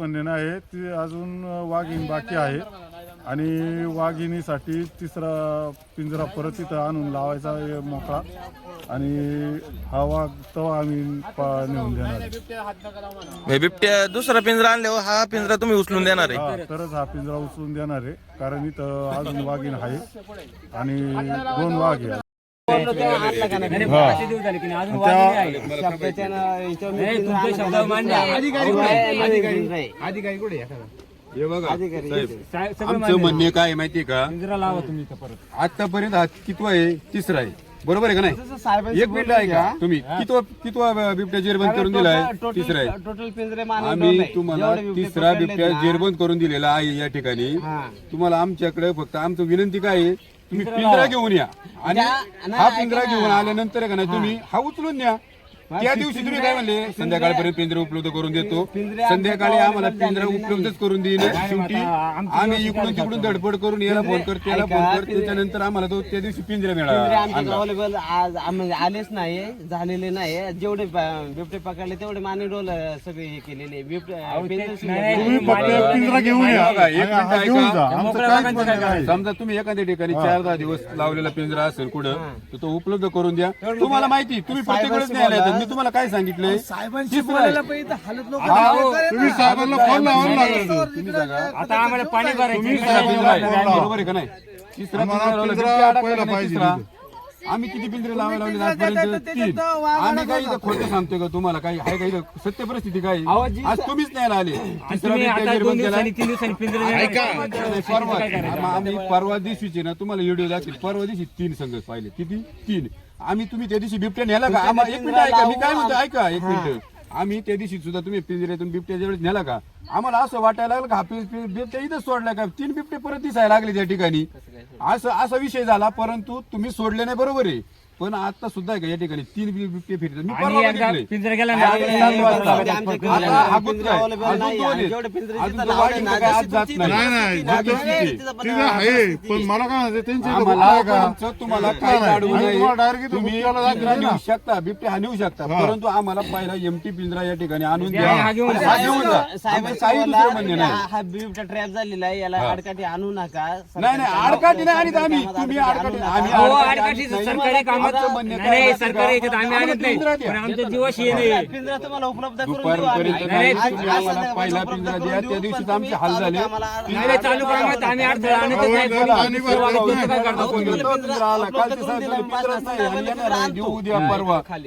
बंधन आहे ती अजून वाघीण बाकी आहे. आणि वाघिणीसाठी तिसरा पिंजरा परत तिथं आणून लावायचा आहे मोकळा. आणि हा वाघ तेव्हा आम्ही पा- नेऊन देणार आहे. हे बिबट्या दुसरा पिंजरा आणल्यावर हा पिंजरा तुम्ही उचलून देणार आहे. हा तरच हा पिंजरा उचलून देणार आहे. कारण इथं अजून वाघीण आहे. आणि दोन वाघ आहे. हे. बघा साहेब, आमचं म्हणणे काय आहे माहितीये का? आतापर्यंत हा कितवा आहे? तिसरा आहे. बरोबर आहे का नाही? एक मिनिट आहे का तुम्ही. कितवा कितवा बिबट्या जेरबंद करून दिलाय? तिसरा आहे. टोटल पिंजरे आम्ही तुम्हाला तिसरा बिबट्या जेरबंद करून दिलेला आहे या ठिकाणी. तुम्हाला आमच्याकडे फक्त आमचं विनंती काय आहे? तुम्ही पिंजरा घेऊन या. आणि हा पिंजरा घेऊन आल्यानंतर आहे का नाही तुम्ही हा उचलून न्या. त्या दिवशी तुम्ही काय म्हणले? संध्याकाळपर्यंत पिंजरा उपलब्ध करून देतो. संध्याकाळी आम्हाला पिंजरा उपलब्धच करून देईल शेवटी आम्ही इकडून तिकडून धडपड करून याला फोन कर त्याला फोन कर त्याच्यानंतर आम्हाला तो त्या दिवशी पिंजरा मिळाला. अवेलेबल आज म्हणजे आलेच नाही झालेले नाही. जेवढे बिबटे पकडले तेवढे माने डोल सगळे हे केलेले. बिबटे घेऊन हा समजा तुम्ही एखाद्या ठिकाणी चार दहा दिवस लावलेला पिंजरा असेल कुठं तर तो उपलब्ध करून द्या. तुम्हाला माहिती तुम्ही प्रत्येक वेळेस नाही आला मी तुम्हाला काय सांगितलंय तिसरं आहे. हा, हो. तुम्ही साहेबांना फोन लावायला लागला तुम्ही सांगा आता आम्हाला पाणी तुम्ही तिसरा साहेबांना पिंजरा आहे. फोन लावा. बरोबर आहे का नाही तिसरा आम्हाला पिंजरा लावला. पिंजरा बिबट्या अडकला पहिला नाही पाहिजे तिसरा. आम्ही किती पिंजरे लावायला लावले आजपर्यंत? तीन. आम्ही काही इथं खोटं सांगतोय का तुम्हाला? काही आहे का इथं सत्य परिस्थिती काय? आज तुम्हीच नाही आले. तिसरा तुम्ही बिबट्या आता दोन निर्माण केला. दिवसांनी तीन दिवसांनी पिंजरे देणार. परवा आम- आम्ही परवा दिवशीचे ना तुम्हाला व्हिडिओ दाखवेल परवा दिवशी तीन संघ पाहिले. किती? तीन. आम्ही तुम्ही त्या दिवशी बिबट्या नेला का? आम्हाला एक मिनिट ऐका मी काय म्हणतो ऐका एक मिनिट. आम्ही त्या दिवशी सुद्धा तुम्ही पिंजऱ्यातून बिबट्या ज्यावेळेस नेला का? आम्हाला असं वाटायला लागलं का? हा पि- पि- बिबट्या इथं सोडला का? तीन बिबटे परत दिसायला लागले त्या ठिकाणी. असं असा विषय झाला परंतु तुम्ही सोडले नाही बरोबर आहे. पण आता सुद्धा आहे का या ठिकाणी तीन बि- बिबटे फिरतात मी आणि परवा एकदा बघितले. पिंजरा गेला आज ना सात वाजता. आमच्या आता हा पिंजरे कुत्रा आहे. आणि. जेवढे पिंजरे अजून तो काय आज जात नाही. नाही तिथं पण तिथं आहे पण मला काय म्हणायचं त्यांची इथं आम्हाला कुठं आहे का आमचं तुम्हाला काही नाही, अडवू आम्ही नये. तुम्हाला direct इथं तुम्ही बुकला जायचं पिंजरा नाही ना. नेऊ शकता बिबटे हा नेऊ शकता परंतु आम्हाला पहिला एमटी पिंजरा या ठिकाणी आणून द्या हा घेऊन आणि जा. हा घेऊन जा आमचं साहेबांचं काही बोलला, दुसरं म्हणणे नाही हा हा बिबटा ट्रॅप झालेला आहे याला आडकाठी आणू नका नाही नाही आडकाठी नाही आणत आम्ही तुम्ही आडकाठी आम्ही आडकाठीचं. सरकारी काम म्हणणं नाही काय नाही, माहिती सरकारी का? याच्यात आम्ही आम्हाला आणत नाही पिंजरा द्या. पण आमच्या दिवस ये नाही पिंजरा तुम्हाला उपलब्ध करून देऊ आम्ही. दुपारपर्यंत नाही, नाही, नाही, तुम्ही आज आम्हाला संध्याकाळी पहिला उपलब्ध पिंजरा करून द्या देऊ, त्या पण दिवशीच तुम्ही आमचे हाल चालू झाले कामाला चालू कामात आम्ही अडथळा आणतच नाही काय करता कोणी?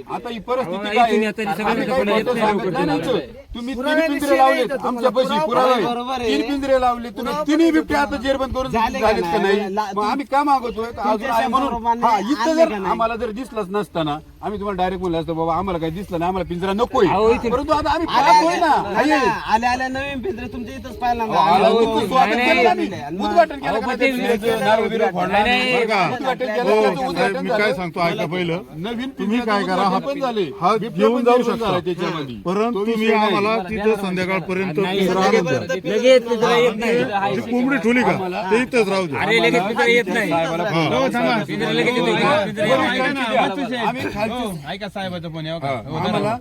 आता ही परिस्थिती काय आहे? आता नाही, नाही. नाही. तुम्ही तीन पिंजरे लावलेत आमच्या पैसे पुरावे बरोबर आहे. तीन पिंजरे लावले. तुम्ही तिन्ही बिबटे आता जेरबंद करून झाले का झालेत का नाही? नाही? ला- मग आम्ही का मागवतोय? का अजून आहे म्हणून. हा इथं आणले जर का नाही? आम्हाला जर दिसलंच नसताना आम्ही तुम्हाला डायरेक्ट म्हणलं असतं बाबा आम्हाला काही दिसलं नाही आम्हाला पिंजरा नकोय अहो, इथे- परंतु आता आम्ही आले पाहतोय ना आले आहे. आले आले नवीन पिंजरे तुमच्या इथंच केलं. आम्ही. उद्घाटन केलं अहो, का पण ते नाही? त्याचं नारळ बिरळ फोडला. नाही, नाही. बरं का उद्घाटन केलं, हो त्याचं साहेब उद्घाटन मी काय. सांगतो ऐका पहिलं नवीन तुम्ही काय करा हा पण झाले हा घेऊन जाऊ शकता त्याच्यामध्ये परंतु तुम्ही. आम्हाला तिथं संध्याकाळपर्यंत पिंजरा आणून द्या लगेच पिंजरा येत नाही जी कोंबडी ठेवली का ते इथंच राहू द्या अरे लगेच पिंजरा येत नाही साहेबाला हा. पिंजरा लगेच येत नाही. पिंजरा येत नाही. वरिष्ठांची द्या. आम्ही खालची ऐका साहेबाचं पण हा, आम्हाला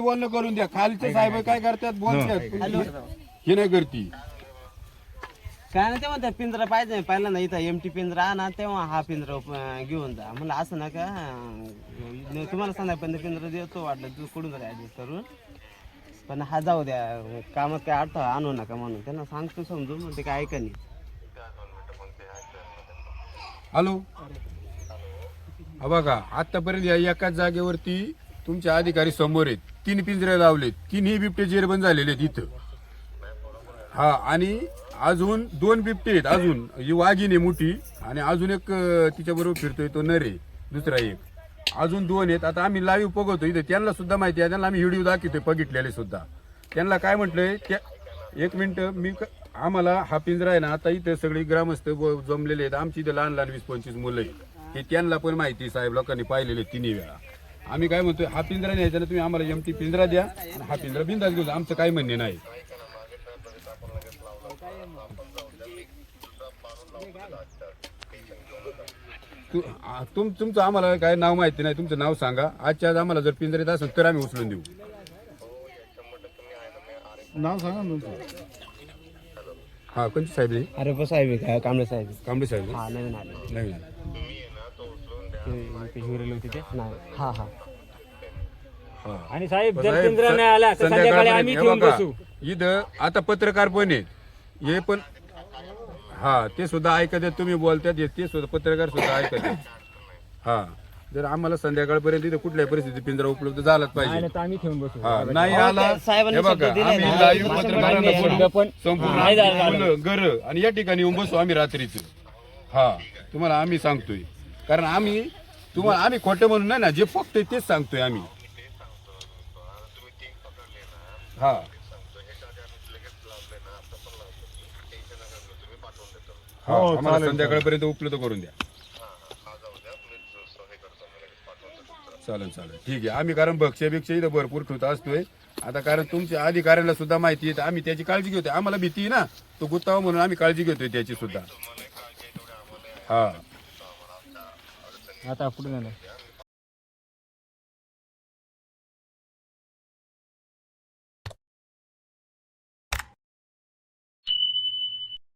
बोलणं करून द्या. खालचे साहेब काय करतात? बोलतात. हे नाही करती. काय नाही तेव्हा त्या पिंजरा पाहिजे. पहिला नाही इथं एमटी पिंजरा आणा तेव्हा हा पिंजरा अं, घेऊन जा. म्हणलं असं नका. अं, तुम्हाला संध्याकाळपर्यंत पिंजरा देतो वाटलं तू कुठून तरी ऍडजस्ट करून. पण हा जाऊ द्या. कामात काय अडथळा आणू नका म्हणून. त्यांना सांगतो समजून पण ते काय ऐका नाही. हॅलो. हा बघा आतापर्यंत या एकाच जागेवरती तुमचे अधिकारी समोर आहेत. तीन पिंजरे लावलेत. तीनही बिबटे जेरबंद झालेले आहेत इथं. हा आणि अजून दोन बिबटे आहेत. अजून ही वाघीण आहे मोठी आणि अजून एक अं, तिच्याबरोबर फिरतोय तो नरे दुसरा एक. अजून दोन आहेत. आता आम्ही लाईव्ह बघवतो इथे त्यांना सुद्धा माहिती आहे. त्यांना आम्ही व्हिडिओ दाखवतोय बघितलेले सुद्धा. त्यांना काय म्हटलंय त्या एक मिनिट मी क- आम्हाला हा पिंजरा आहे ना आता इथे सगळी ग्रामस्थ ब- जमलेले आहेत. आमची इथे लहान लहान वीस पंचवीस मुलं आहेत. हे त्यांना पण माहिती आहे, साहेब लोकांनी पाहिलेले तिन्ही वेळा आम्ही काय म्हणतोय हा पिंजरा न्यायचा ना तुम्ही आम्हाला एमटी पिंजरा द्या आणि हा पिंजरा बिंदास घेऊन जा. आमचं काही म्हणणे नाही तु- आ- तुम तुमचं आम्हाला काय नाव माहिती नाही तुमचं नाव सांगा आजच्या आज आम्हाला जर पिंजरा येत असेल तर आम्ही उचलून देऊ नाव सांगा ना तुमचं हा कोणती साहेब? अरे पण साहेब आहे का कांबळे साहेब आहे. कांबळे साहेब आहे? हा नवीन आले नाही ते हिवरेल होते ते नाही. हा हा. हा. आणि साहेब जर साहेब, नाही आला तर संध्याकाळी आम्ही हे बघा, बसू. इथं आता पत्रकार पण आहेत हे पण हा ते सुद्धा ऐकत आहेत तुम्ही बोलतात हे ते सुद्धा पत्रकार सुद्धा ऐकत आहेत. हा. जर आम्हाला संध्याकाळपर्यंत इथं कुठल्याही परिस्थिती पिंजरा उपलब्ध झालाच नाही पाहिजे तर आम्ही घेऊन बसू. हा नाही आला साहेबांनी हे बघा शब्द आम्ही ना. पत्रकारांना पण संपूर्ण नाही झालं. घरं आणि या ठिकाणी येऊन बसू आम्ही रात्रीच. हा तुम्हाला आम्ही सांगतोय. कारण आम्ही तुम्हाला आम्ही खोटं म्हणून नाही ना जे फक्त तेच सांगतोय आम्ही. हा. हा, हो, आम्हाला चालेल, संध्याकाळपर्यंत उपलब्ध करून द्या. चालेल चालेल. ठीक आहे. आम्ही कारण भक्ष्यापेक्षा इथं भरपूर ठेवत असतोय. आता कारण तुमच्या अधिकाऱ्यांना सुद्धा माहिती आहे तर आम्ही त्याची काळजी घेतोय. आम्हाला भीती आहे ना तो गुत्तावा म्हणून आम्ही काळजी घेतोय त्याची सुद्धा. हा. आता पुढे नाही